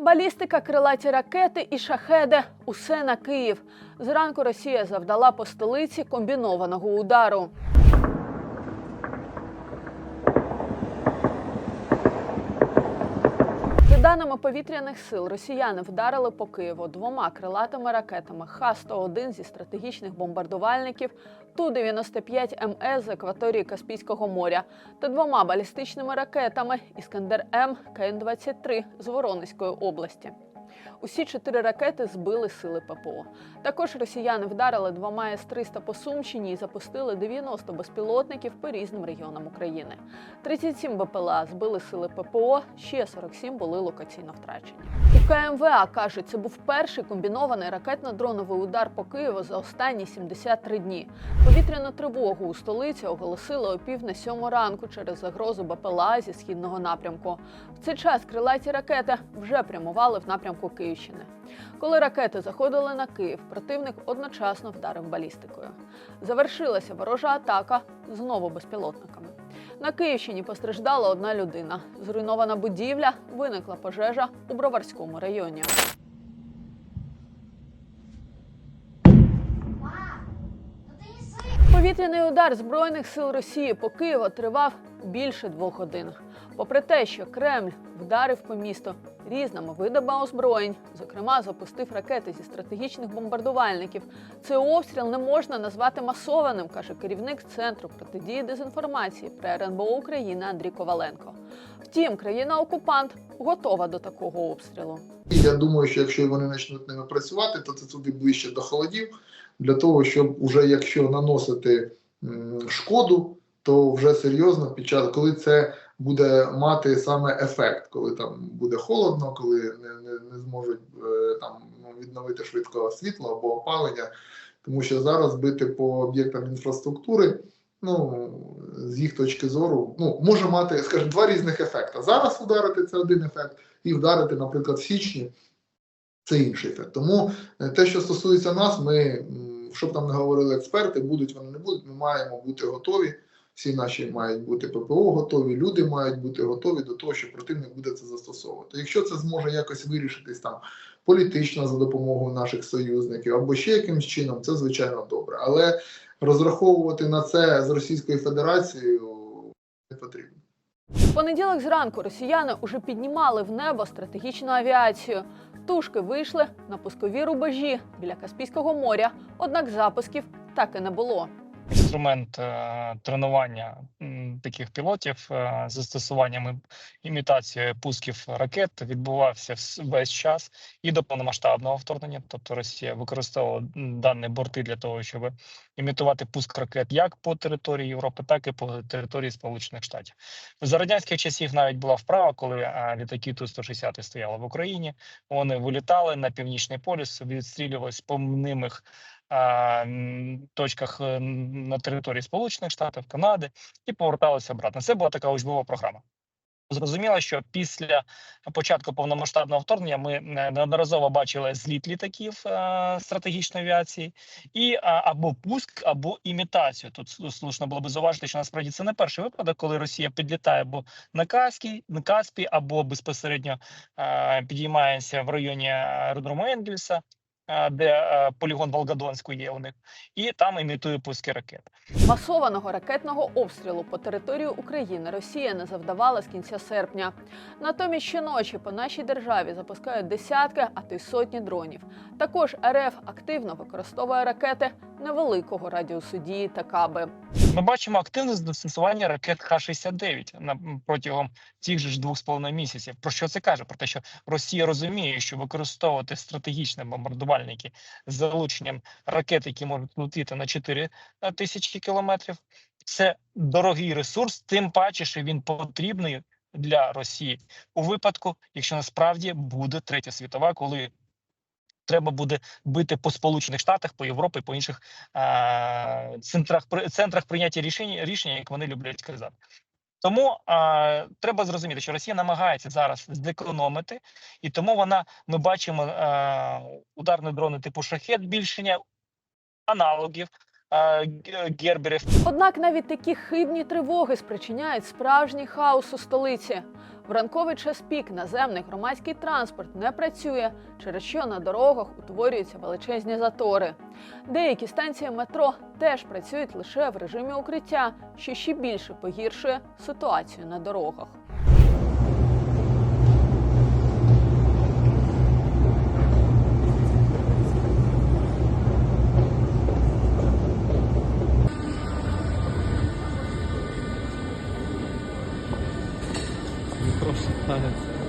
Балістика, крилаті ракети і шахеди усе на Київ. Зранку Росія завдала по столиці комбінованого удару. Даними повітряних сил, росіяни вдарили по Києву двома крилатими ракетами Х-101 зі стратегічних бомбардувальників, Ту-95 МС з акваторії Каспійського моря та двома балістичними ракетами Іскандер М КН-23 з Воронезької області. Усі чотири ракети збили сили ППО. Також росіяни вдарили двома С-300 по Сумщині і запустили 90 безпілотників по різним регіонам України. 37 БПЛА збили сили ППО, ще 47 були локаційно втрачені. У КМВА кажуть, це був перший комбінований ракетно-дроновий удар по Києву за останні 73 дні. Повітряну тривогу у столиці оголосили о пів на сьому ранку через загрозу БПЛА зі східного напрямку. В цей час крилаті ракети вже прямували в напрямку Київщини. Коли ракети заходили на Київ, противник одночасно вдарив балістикою. Завершилася ворожа атака знову безпілотниками. На Київщині постраждала одна людина. Зруйнована будівля, виникла пожежа у Броварському районі. Повітряний удар збройних сил Росії по Києву тривав більше двох годин. Попри те, що Кремль вдарив по місту різними видами озброєнь, зокрема запустив ракети зі стратегічних бомбардувальників. Цей обстріл не можна назвати масованим, каже керівник центру протидії дезінформації при РНБО України Андрій Коваленко. Втім, країна-окупант готова до такого обстрілу. Я думаю, що якщо вони почнуть ними працювати, то це туди ближче до холодів, для того, щоб уже якщо наносити шкоду, то вже серйозно під час, коли це буде мати саме ефект, коли там буде холодно, коли не, не, не зможуть е, там ну, відновити швидко світло або опалення, тому що зараз бити по об'єктам інфраструктури. Ну, з їх точки зору, ну може мати, скажімо, два різних ефекти. Зараз ударити це один ефект, і вдарити, наприклад, в січні це інший ефект. Тому е, те, що стосується нас, ми, м, щоб там не говорили експерти, будуть вони не будуть, ми маємо бути готові. Всі наші мають бути ППО готові, люди мають бути готові до того, що противник буде це застосовувати. Якщо це зможе якось вирішитись там політично за допомогою наших союзників або ще якимось чином, це звичайно добре. Але розраховувати на це з Російською Федерацією не потрібно. В понеділок зранку росіяни уже піднімали в небо стратегічну авіацію. Тушки вийшли на пускові рубежі біля Каспійського моря, однак запусків так і не було. Інструмент е, тренування таких пілотів е, з застосуванням імітації пусків ракет відбувався вс- весь час і до повномасштабного вторгнення. Тобто Росія використовувала дані борти для того, щоб імітувати пуск ракет як по території Європи, так і по території Сполучених Штатів. За радянських часів навіть була вправа, коли е, літаки Ту-160 стояли в Україні. Вони вилітали на північний полюс, відстрілювались по мнимих точках е, на території Сполучених Штатів, Канади і поверталися обратно. Це була така учбова програма. Зрозуміло, що після початку повномасштабного вторгнення ми е, неодноразово бачили зліт літаків е, стратегічної авіації і а, або пуск, або імітацію. Тут слушно було би зауважити, що насправді це не перший випадок, коли Росія підлітає або на Каспі, на Каспі, або безпосередньо е, підіймається в районі аеродрому Енгельса, е, де полігон Волгодонську є у них, і там імітує пуски ракет. Масованого ракетного обстрілу по території України Росія не завдавала з кінця серпня. Натомість щоночі по нашій державі запускають десятки, а то й сотні дронів. Також РФ активно використовує ракети невеликого радіусу дії та каби. Ми бачимо активне застосування ракет Х-69 на протягом цих же ж двох з половиною місяців. Про що це каже? Про те, що Росія розуміє, що використовувати стратегічні бомбардувальники з залученням ракет, які можуть летіти на 4 тисячі кілометрів, це дорогий ресурс, тим паче, що він потрібний для Росії у випадку, якщо насправді буде третя світова, коли треба буде бити по Сполучених Штатах, по Європі, по інших е, центрах центрах прийняття рішень, рішення, як вони люблять казати. Тому е, треба зрозуміти, що Росія намагається зараз зекономити, і тому вона ми бачимо е, ударні дрони типу шахет, збільшення аналогів герберів. Однак навіть такі хибні тривоги спричиняють справжній хаос у столиці. В ранковий час пік наземний громадський транспорт не працює, через що на дорогах утворюються величезні затори. Деякі станції метро теж працюють лише в режимі укриття, що ще більше погіршує ситуацію на дорогах. है